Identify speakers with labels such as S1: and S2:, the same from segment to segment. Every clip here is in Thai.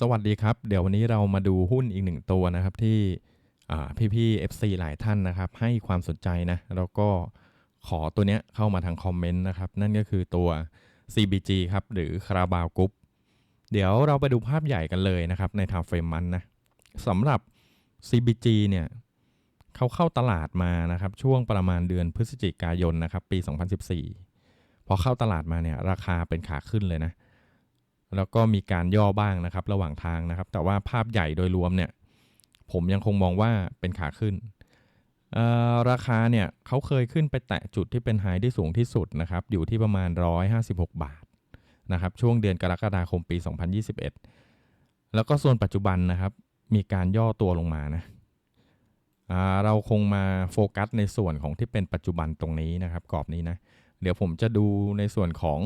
S1: สวัสดีครับ เดี๋ยววันนี้เรามาดูหุ้นอีกหนึ่งตัวนะครับที่พี่ๆ FC หลายท่านนะครับ ให้ความสนใจนะ แล้วก็ขอตัวเนี้ยเข้ามาทางคอมเมนต์นะครับ นั่นก็คือตัว CBG ครับ หรือคาราบาวกรุ๊ปเดี๋ยวเราไปดูภาพใหญ่กันเลยนะครับ ในทางเฟรมมันนะสำหรับ CBG เนี่ยเขาเข้าตลาดมานะครับ ช่วงประมาณเดือนพฤศจิกายนนะครับ ปี 2014 พอเข้าตลาดมาเนี่ยราคาเป็นขาขึ้นเลยนะ แล้วก็มีการย่อบ้างนะครับ ระหว่างทางนะครับ แต่ว่าภาพใหญ่โดยรวมเนี่ย ผมยังคงมองว่าเป็นขาขึ้น ราคาเนี่ยเขาเคยขึ้นไปแตะจุดที่เป็นไฮที่สูงที่สุดนะครับ อยู่ที่ประมาณ 156 บาทนะครับช่วงเดือนกรกฎาคมปี 2021 แล้วก็ส่วนปัจจุบันนะครับ มีการย่อตัวลงมานะเราคงมาโฟกัสในส่วนของที่เป็นปัจจุบันตรงนี้นะครับ กรอบนี้นะ เดี๋ยวผมจะดูในส่วนของ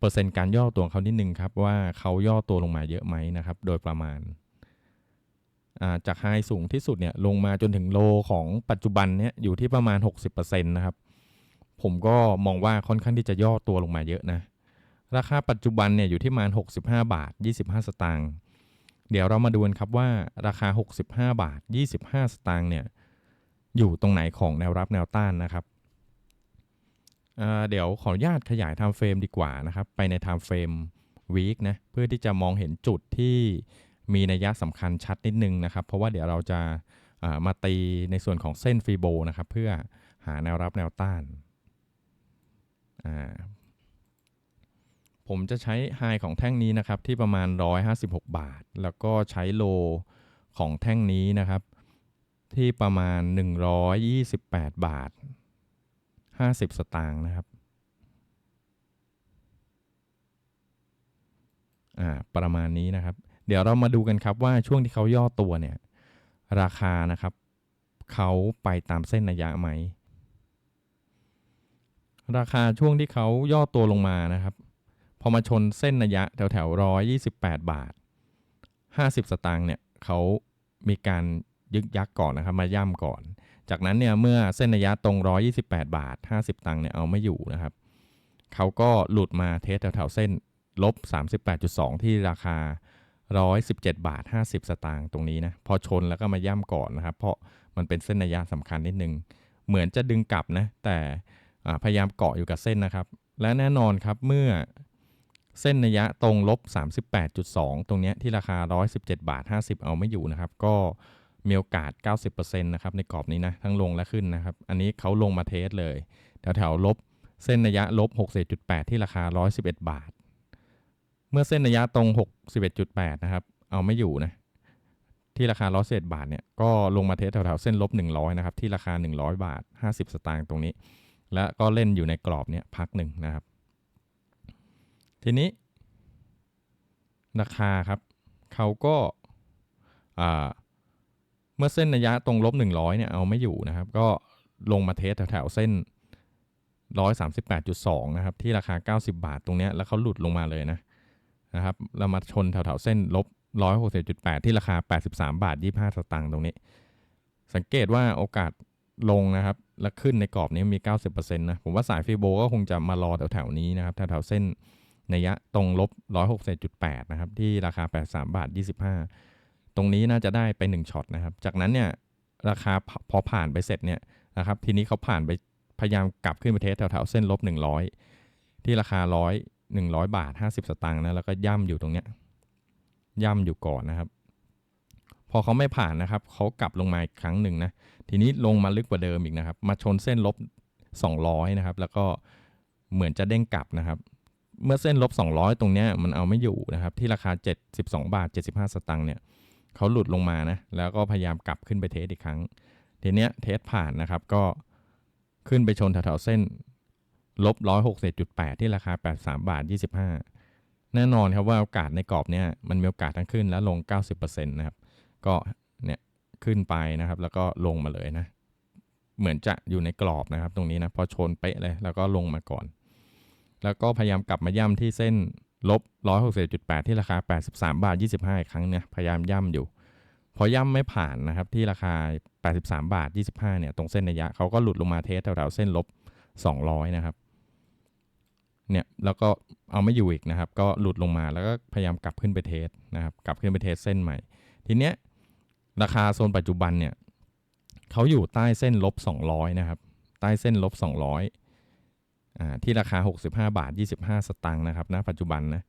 S1: เปอร์เซ็นต์การย่อตัวของเขานิดนึงครับว่าเขาย่อตัวลงมาเยอะไหมนะครับ โดยประมาณาจากไฮสูงที่สุดเนี่ยลงมาจนถึงโลของปัจจุบันเนี่ยอยู่ที่ประมาณ 60%นะครับ ผมก็มองว่าค่อนข้างที่จะย่อตัวลงมาเยอะนะ ราคาปัจจุบันเนี่ยอยู่ที่ประมาณ 65 บาท 25 สตางค์เดี๋ยวเรามาดูกันครับว่าราคา 65 บาท 25 สตางค์เนี่ยอยู่ตรงไหนของแนวรับแนวต้านนะครับ เดี๋ยวขออนุญาตขยาย time frame ดีกว่านะครับ ไปใน time frame week นะเพื่อที่จะมองเห็นจุดที่มีนัยยะสำคัญชัดนิดนึงนะครับ เพราะว่าเดี๋ยวเราจะามาตีในส่วนของเส้นฟีโบนะครับ เพื่อหาแนวรับแนวต้านาผมจะใช้ไฮของแท่งนี้นะครับ ที่ประมาณ 156 บาท แล้วก็ใช้โลของแท่งนี้นะครับ ที่ประมาณ 128 บาท 50สตางค์นะครับ อ่า ประมาณนี้นะครับ เดี๋ยวเรามาดูกันครับว่าช่วงที่เขาย่อตัวเนี่ย ราคานะครับ เขาไปตามเส้นระยะไหม ราคาช่วงที่เขาย่อตัวลงมานะครับ พอมาชนเส้นระยะแถวแถวร้อยยี่สิบแปดบาทห้าสิบสตางค์เนี่ยเขามีการยึกยักก่อนนะครับ มาย่ำก่อน จากนั้นเนี่ยเมื่อเส้นระยะตรง 128 บาท 50 ตังค์เนี่ยเอาไม่อยู่นะครับเขาก็หลุดมาเทสแถวๆเส้นลบ 38.2 ที่ราคา 117 บาท 50 สตางค์ตรงนี้นะพอชนแล้วก็มาย่ำก่อนนะครับ เพราะมันเป็นเส้นระยะสำคัญนิดนึง เหมือนจะดึงกลับนะ แต่พยายามเกาะอยู่กับเส้นนะครับ และแน่นอนครับเมื่อเส้นระยะตรงลบ 38.2 ตรงเนี้ยที่ราคา 117 บาท 50 เอาไม่อยู่นะครับ ก็ มีโอกาส 90%นะครับในกรอบนี้นะทั้งลงและขึ้นนะครับ อันนี้เขาลงมาเทสเลย แถวๆลบเส้นระยะลบ61.8 ที่ราคา 111 บาท เมื่อเส้นระยะตรง 61.8 นะครับ เอาไม่อยู่นะ ที่ราคา 111 บาทเนี่ยก็ลงมาเทสแถวๆเส้นลบ 100 นะครับ ที่ราคา 100 บาท 50 สตางค์ตรงนี้ และก็เล่นอยู่ในกรอบเนี้ยพักหนึ่งนะครับ ทีนี้ ราคาครับเขาก็อ่า เมื่อเส้นระยะตรงลบ100เนี่ยเอาไม่อยู่นะครับ ก็ลงมาเทสแถวๆเส้น 138.2 นะครับ ที่ราคา 90 บาทตรงเนี้ยแล้วเขาหลุดลงมาเลยนะนะครับเรามาชนแถวๆเส้นลบ160.8 ที่ราคา 83 บาท 25 สตางค์ตรงนี้ สังเกตว่าโอกาสลงนะครับ และขึ้นในกรอบนี้มี 90%นะ ผมว่าสายฟีโบก็คงจะมารอแถวๆนี้นะครับ แถวๆเส้นนัยยะตรงลบ160.8 นะครับ ที่ราคา 83 บาท 25 ตรงนี้น่าจะได้ไป1ช็อตนะครับ จากนั้นเนี่ยราคาพพอผ่านไปเสร็จเนี่ยนะครับ ทีนี้เขาผ่านไปพยายามกลับขึ้นไปเทสแถวๆเส้นลบ 100 ที่ราคา 100 100 บาท 50 สตางค์นะแล้วก็ย่ำอยู่ตรงเนี้ยย่ำอยู่ก่อนนะครับ พอเขาไม่ผ่านนะครับเขากลับลงมาอีกครั้งหนึ่งนะทีนี้ลงมาลึกกว่าเดิมอีกนะครับ มาชนเส้นลบ 200 นะครับ แล้วก็เหมือนจะเด้งกลับนะครับ เมื่อเส้นลบ 200 ตรงเนี้ยมันเอาไม่อยู่นะครับ ที่ราคา 72 บาท 75 สตางค์เนี่ย เขาหลุดลงมานะแล้วก็พยายามกลับขึ้นไปเทสอีกครั้งทีเนี้ยเทสผ่านนะครับก็ขึ้นไปชนแถวๆเส้นลบ160.8ที่ราคา83บาท25แน่นอนครับว่าโอกาสในกรอบเนี้ยมันมีโอกาสทั้งขึ้นและลง 90%นะครับก็เนี่ยขึ้นไปนะครับ แล้วก็ลงมาเลยนะ เหมือนจะอยู่ในกรอบนะครับ ตรงนี้นะพอชนเป๊ะเลยแล้วก็ลงมาก่อน แล้วก็พยายามกลับมาย่ำที่เส้น ลบ 160.8ที่ราคา 83 บาท 25 อีกครั้งเนี่ยพยายามย่ำอยู่ พอย่ำไม่ผ่านนะครับที่ราคา 83 บาท 25 เนี่ยตรงเส้นระยะเขาก็หลุดลงมาเทสแถวๆเส้นลบ 200 นะครับเนี่ยแล้วก็เอาไม่อยู่อีกนะครับ ก็หลุดลงมาแล้วก็พยายามกลับขึ้นไปเทสนะครับ กลับขึ้นไปเทสเส้นใหม่ ทีเนี้ยราคาโซนปัจจุบันเนี่ยเขาอยู่ใต้เส้นลบ 200 นะครับ ใต้เส้นลบ 200 ที่ราคา 65 บาท 25 สตางค์นะครับณปัจจุบันนะ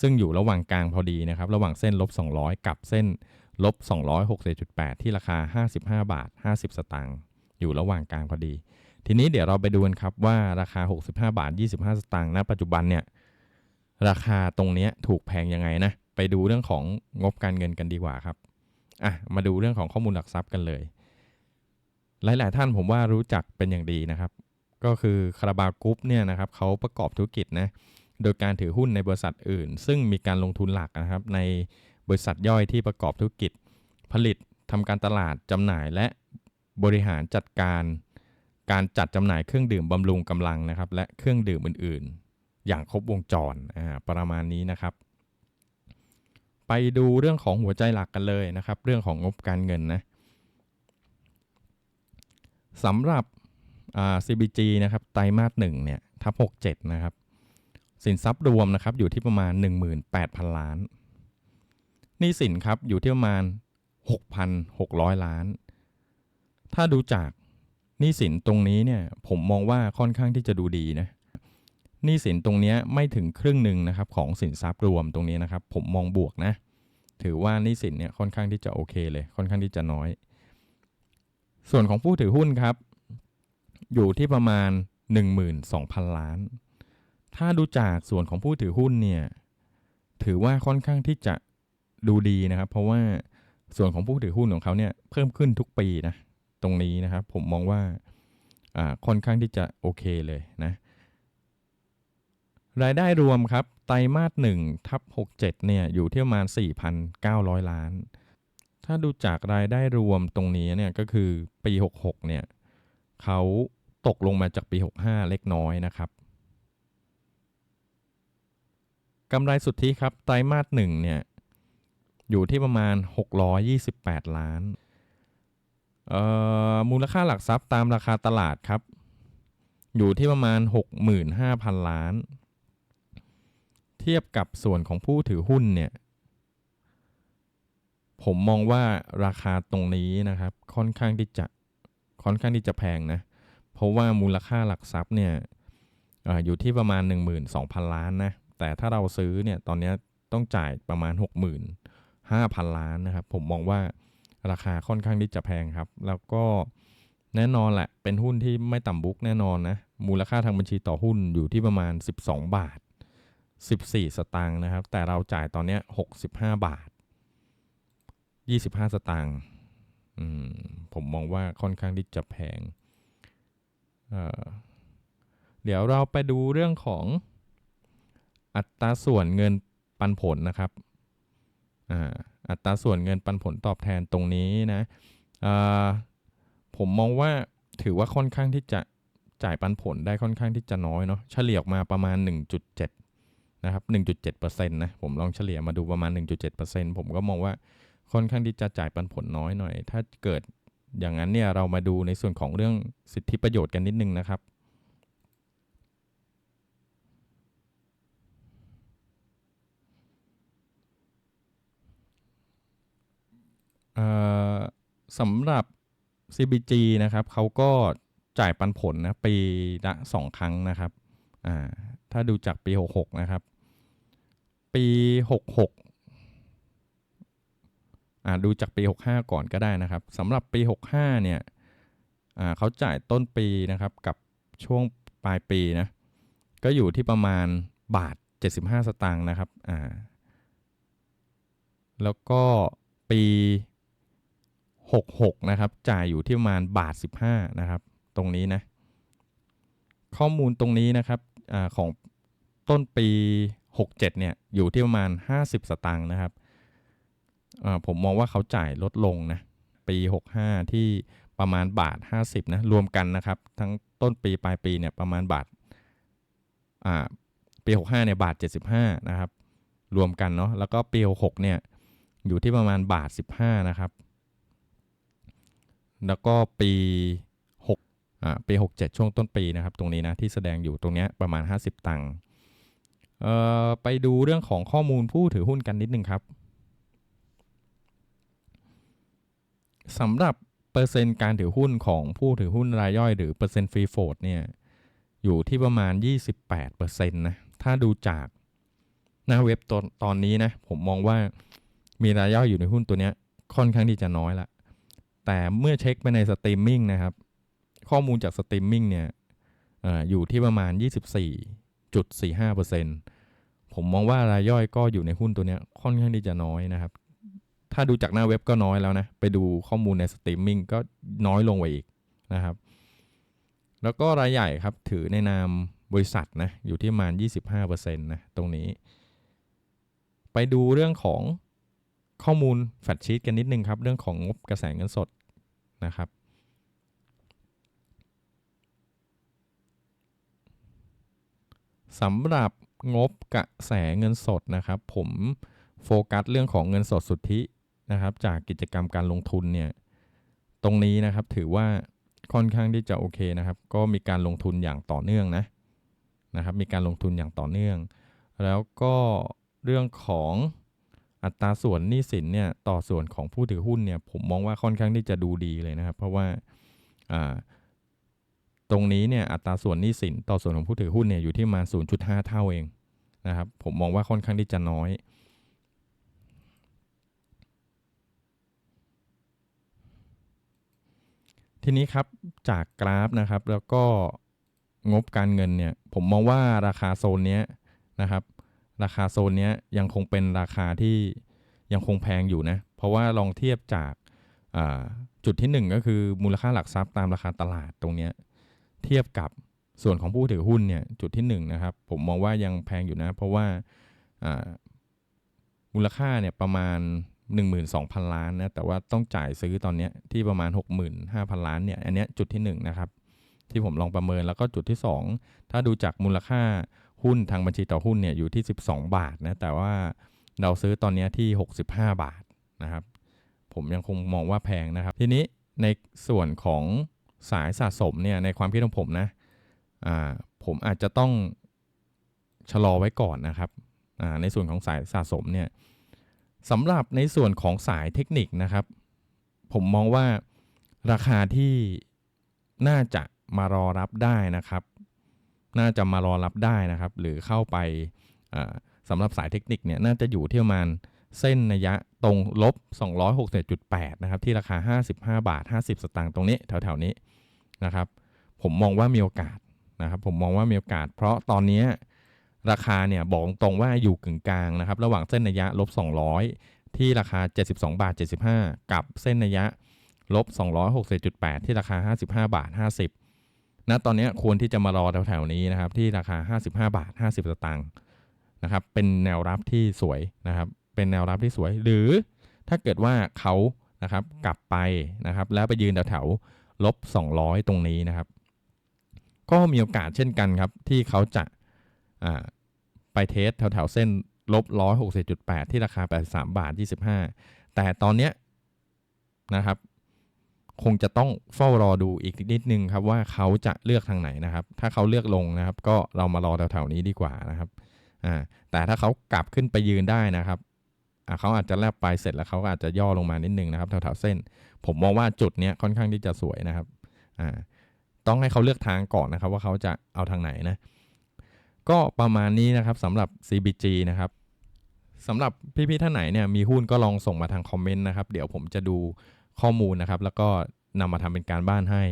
S1: ซึ่งอยู่ระหว่างกลางพอดีนะครับ ระหว่างเส้นลบ 200 กับเส้นลบ 260.8 ที่ราคา 55 บาท 50 สตางค์อยู่ระหว่างกลางพอดี ทีนี้เดี๋ยวเราไปดูกันครับว่าราคา 65 บาท 25 สตางค์ณปัจจุบันเนี่ยราคาตรงนี้ถูกแพงยังไงนะ ไปดูเรื่องของงบการเงินกันดีกว่าครับอะมาดูเรื่องของข้อมูลหลักทรัพย์กันเลย หลาย ๆ ท่านผมว่ารู้จักเป็นอย่างดีนะครับ ก็คือคาราบาวกรุ๊ปเนี่ยนะครับเขาประกอบธุรกิจนะโดยการถือหุ้นในบริษัทอื่น ซึ่งมีการลงทุนหลักนะครับ ในบริษัทย่อยที่ประกอบธุรกิจ ผลิตทำการตลาดจำหน่ายและบริหารจัดการการจัดจำหน่ายเครื่องดื่มบำรุงกำลังนะครับ และเครื่องดื่มอื่น ๆ อย่างครบวงจรอ่าประมาณนี้นะครับ ไปดูเรื่องของหัวใจหลักกันเลยนะครับ เรื่องของงบการเงินนะสำหรับ CBG นะครับไตรมาสหนึ่งเนี่ยทับ67 นะครับ สินทรัพย์รวมนะครับอยู่ที่ประมาณ 18,000 ล้านหนี้สินครับอยู่ที่ประมาณ 6,600 ล้าน ถ้าดูจากหนี้สินตรงนี้เนี่ยผมมองว่าค่อนข้างที่จะดูดีนะหนี้สินตรงเนี้ยไม่ถึงครึ่งหนึ่งนะครับของสินทรัพย์รวมตรงนี้นะครับ ผมมองบวกนะ ถือว่าหนี้สินเนี่ยค่อนข้างที่จะโอเคเลย ค่อนข้างที่จะน้อย ส่วนของผู้ถือหุ้นครับ อยู่ที่ประมาณ 12,000 ล้าน ถ้าดูจากส่วนของผู้ถือหุ้นเนี่ยถือว่าค่อนข้างที่จะดูดีนะครับ เพราะว่าส่วนของผู้ถือหุ้นของเขาเนี่ยเพิ่มขึ้นทุกปีนะตรงนี้นะครับ ผมมองว่าค่อนข้างที่จะโอเคเลยนะรายได้รวมครับ ไตรมาส1ทับ67เนี่ยอยู่ที่ประมาณ 4,900 ล้าน ถ้าดูจากรายได้รวมตรงนี้เนี่ยก็คือปี 66เนี่ยเขา ตกลงมาจากปี 65 เล็กน้อยนะครับกำไรสุทธิครับไตรมาส1เนี่ยอยู่ที่ประมาณ 628 ล้านมูลค่าหลักทรัพย์ตามราคาตลาดครับ อยู่ที่ประมาณ 65,000 ล้าน เทียบกับส่วนของผู้ถือหุ้นเนี่ยผมมองว่าราคาตรงนี้นะครับ ค่อนข้างที่จะค่อนข้างที่จะแพงนะ เพราะว่ามูลค่าหลักทรัพย์เนี่ยออยู่ที่ประมาณ 12,000 ล้านนะ แต่ถ้าเราซื้อเนี่ยตอนนี้ต้องจ่ายประมาณ 65,000 ล้านนะครับ ผมมองว่าราคาค่อนข้างที่จะแพงครับ แล้วก็แน่นอนแหละ เป็นหุ้นที่ไม่ต่ำบุ๊กแน่นอนนะ มูลค่าทางบัญชีต่อหุ้นอยู่ที่ประมาณ 12 บาท 14 สตางค์นะครับ แต่เราจ่ายตอนนี้ 65 บาท 25 สตางค์ผมมองว่าค่อนข้างที่จะแพง เดี๋ยวเราไปดูเรื่องของอัตราส่วนเงินปันผลนะครับอัตราส่วนเงินปันผลตอบแทนตรงนี้นะผมมองว่าถือว่าค่อนข้างที่จะจ่ายปันผลได้ค่อนข้างที่จะน้อยเนาะเฉลี่ยออกมาประมาณ 1.7นะครับ1.7%นะผมลองเฉลี่ยมาดูประมาณ 1.7%ผมก็มองว่าค่อนข้างที่จะจ่ายปันผลน้อยหน่อย ถ้าเกิด อย่างนั้นเนี่ยเรามาดูในส่วนของเรื่องสิทธิประโยชน์กันนิดนึงนะครับ สำหรับ CBG นะครับเขาก็จ่ายปันผลนะปีละสองครั้งนะครับถ้าดูจากปี 66 นะครับ ปี 66 ดูจากปี 65 ก่อนก็ได้นะครับสำหรับปี 65 เนี่ยเขาจ่ายต้นปีนะครับกับช่วงปลายปีนะก็อยู่ที่ประมาณบาท 75 สตางค์นะครับแล้วก็ปี 66 นะครับ จ่ายอยู่ที่ประมาณบาท 15 นะครับ ตรงนี้นะ ข้อมูลตรงนี้นะครับอของต้นปี 67 เนี่ย อยู่ที่ประมาณ 50 สตางค์นะครับ ผมมองว่าเขาจ่ายลดลงนะปี 65 ที่ประมาณบาท 50นะรวมกันนะครับ ทั้งต้นปีปลายปีเนี่ยประมาณบาทปี 65เนี่ยบาท 75นะครับรวมกันเนาะแล้วก็ปี66เนี่ยอยู่ที่ประมาณบาท 15นะครับแล้วก็ปี6อ่าปี 67 ช่วงต้นปีนะครับ ตรงนี้นะที่แสดงอยู่ตรงเนี้ยประมาณ 50 ตังค์เอ่อไปดูเรื่องของข้อมูลผู้ถือหุ้นกันนิดนึงครับ สำหรับเปอร์เซ็นต์การถือหุ้นของผู้ถือหุ้นรายย่อยหรือเปอร์เซ็นต์ฟรีโฟดเนี่ยอยู่ที่ประมาณ 28%นะถ้าดูจากหน้าเว็บตอนตอนนี้นะผมมองว่ามีรายย่อยอยู่ในหุ้นตัวเนี้ยค่อนข้างที่จะน้อยละ แต่เมื่อเช็คไปในสตรีมมิ่งนะครับ ข้อมูลจากสตรีมมิ่งเนี่ยออยู่ที่ประมาณ 24.45%ผมมองว่ารายย่อยก็อยู่ในหุ้นตัวนี้ค่อนข้างที่จะน้อยนะครับ ถ้าดูจากหน้าเว็บก็น้อยแล้วนะ ไปดูข้อมูลในสตรีมมิ่งก็น้อยลงไปอีกนะครับ แล้วก็รายใหญ่ครับถือในนามบริษัทนะอยู่ที่ประมาณ 25%นะตรงนี้ ไปดูเรื่องของข้อมูลแฟตชีตกันนิดนึงครับ เรื่องของงบกระแสเงินสดนะครับสำหรับงบกระแสเงินสดนะครับ ผมโฟกัสเรื่องของเงินสดสุทธิ นะครับ จากกิจกรรมการลงทุนเนี่ยตรงนี้นะครับถือว่าค่อนข้างที่จะโอเคนะครับ ก็มีการลงทุนอย่างต่อเนื่องนะนะครับ มีการลงทุนอย่างต่อเนื่อง แล้วก็เรื่องของอัตราส่วนหนี้สินเนี่ยต่อส่วนของผู้ถือหุ้นเนี่ยผมมองว่าค่อนข้างที่จะดูดีเลยนะครับ เพราะว่าตรงนี้เนี่ยอัตราส่วนหนี้สินต่อส่วนของผู้ถือหุ้นเนี่ยอยู่ที่มา 0.5 เท่าเองนะครับ ผมมองว่าค่อนข้างที่จะน้อย ทีนี้ครับจากกราฟนะครับแล้วก็งบการเงินเนี่ยผมมองว่าราคาโซนเนี้ยนะครับ ราคาโซนเนี้ยยังคงเป็นราคาที่ยังคงแพงอยู่นะ เพราะว่าลองเทียบจากาจุดที่หนึ่งก็คือมูลค่าหลักทรัพย์ตามราคาตลาดตรงเนี้ยเทียบกับส่วนของผู้ถือหุ้นเนี่ยจุดที่1นนะครับผมมองว่ายังแพงอยู่นะ เพราะว่าอ่ามูลค่าเนี่ยประมาณ 12,000 ล้านนะแต่ว่าต้องจ่ายซื้อตอนนี้ที่ประมาณ 65,000 ล้านเนี่ยอันนี้จุดที่1นะครับที่ผมลองประเมินแล้วก็จุดที่ 2 ถ้าดูจากมูลค่าหุ้นทางบัญชีต่อหุ้นเนี่ยอยู่ที่ 12 บาทนะแต่ว่าเราซื้อตอนนี้ที่ 65 บาทนะครับ ผมยังคงมองว่าแพงนะครับ ทีนี้ในส่วนของสายสะสมเนี่ยในความคิดของผมนะอ่าผมอาจจะต้องชะลอไว้ก่อนนะครับในส่วนของสายสะสมเนี่ย สำหรับในส่วนของสายเทคนิคนะครับ ผมมองว่าราคาที่น่าจะมารอรับได้นะครับ น่าจะมารอรับได้นะครับ หรือเข้าไปสำหรับสายเทคนิคเนี่ยน่าจะอยู่ที่ประมาณเส้นระยะตรงลบ261.8นะครับที่ราคา 55 บาท 50 สตางค์ตรงนี้แถวๆนี้นะครับ ผมมองว่ามีโอกาสนะครับ ผมมองว่ามีโอกาส เพราะตอนนี้ ราคาเนี่ยบอกตรงว่าอยู่กึ่งกลางนะครับ ระหว่างเส้นระยะลบ200 ที่ราคา 72 บาท 75 กับเส้นระยะลบ261.8ที่ราคา 55 บาท 50นะตอนนี้ควรที่จะมารอแถวๆนี้นะครับ ที่ราคา 55 บาท 50 สตางค์นะครับ เป็นแนวรับที่สวยนะครับ เป็นแนวรับที่สวย หรือถ้าเกิดว่าเขานะครับกลับไปนะครับ แล้วไปยืนแถวๆลบ200 ตรงนี้นะครับ ก็มีโอกาสเช่นกันครับ ที่เขาจะ ไปเทสแถวๆเส้นลบ160.8ที่ราคา83บาท25แต่ตอนเนี้ยนะครับ คงจะต้องเฝ้ารอดูอีกนิดนึงครับว่าเขาจะเลือกทางไหนนะครับ ถ้าเขาเลือกลงนะครับ ก็เรามารอแถวๆนี้ดีกว่านะครับอ่าแต่ถ้าเขากลับขึ้นไปยืนได้นะครับเขาอาจจะแลบไปเสร็จแล้วเขาก็อาจจะย่อลงมานิดนึงนะครับแถวๆเส้น ผมมองว่าจุดเนี้ยค่อนข้างที่จะสวยนะครับอ่าต้องให้เขาเลือกทางก่อนนะครับ ว่าเขาจะเอาทางไหนนะ ก็ประมาณนี้นะครับสำหรับ CBG นะครับสำหรับพี่ๆท่านไหนเนี่ยมีหุ้นก็ลองส่งมาทางคอมเมนต์นะครับ เดี๋ยวผมจะดูข้อมูลนะครับ แล้วก็นำมาทำเป็นการบ้านให้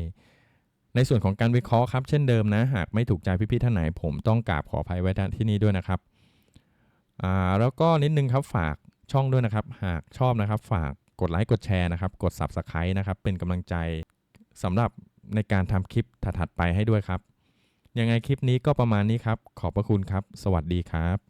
S1: ในส่วนของการวิเคราะห์ครับ เช่นเดิมนะ หากไม่ถูกใจพี่ๆท่านไหน ผมต้องกราบขออภัยไว้ที่นี่ด้วยนะครับอ่าแล้วก็นิดนึงครับฝากช่องด้วยนะครับ หากชอบนะครับ ฝากกดไลค์กดแชร์นะครับ กด Subscribe นะครับ เป็นกำลังใจสำหรับในการทำคลิปถัดๆไปให้ด้วยครับ ยังไงคลิปนี้ก็ประมาณนี้ครับ ขอบพระคุณครับ สวัสดีครับ